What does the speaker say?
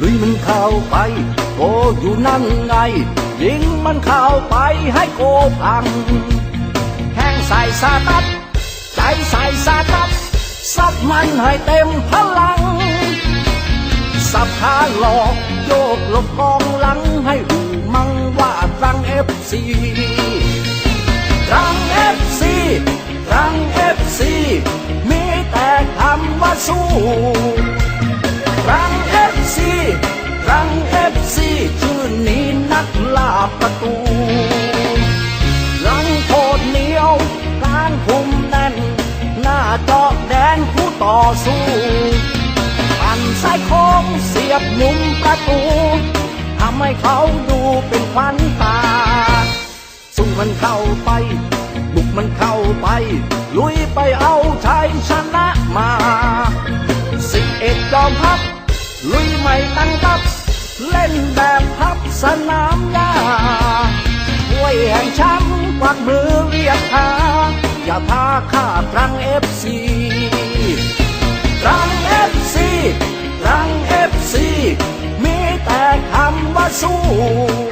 ลุยมันเข้าไปโกอยู่นั่นไง ยิงมันเข้าไปให้โกพังแข้งใส่สาตัดใจใส่สาตัดซัดมันให้เต็มพลัง สับขาหลอกโยกหลบกองหลังให้หูมังว่ารังเอฟซีรังเอฟซีรังเอฟซีมีแต่คำว่าสู้ ประตูหลังโคตรเหนียวกลางคุมแน่น หน้าจาะแดนผู้ต่อสู้ปั่นสายโค้งเสียบมุมประตูทำให้เขาดูเป็นขวัญตา สู้มันเข้าไป บุกมันเข้าไป ลุยไปเอาชัยชนะมาสิบเอ็ดจอมพับลุยไม่ตั้งรับ ช้ำกวักมือเรียกหาอย่าพาข้าตรังเอฟซีรังเอฟซีรังเอฟซีมีแต่คำว่าสู้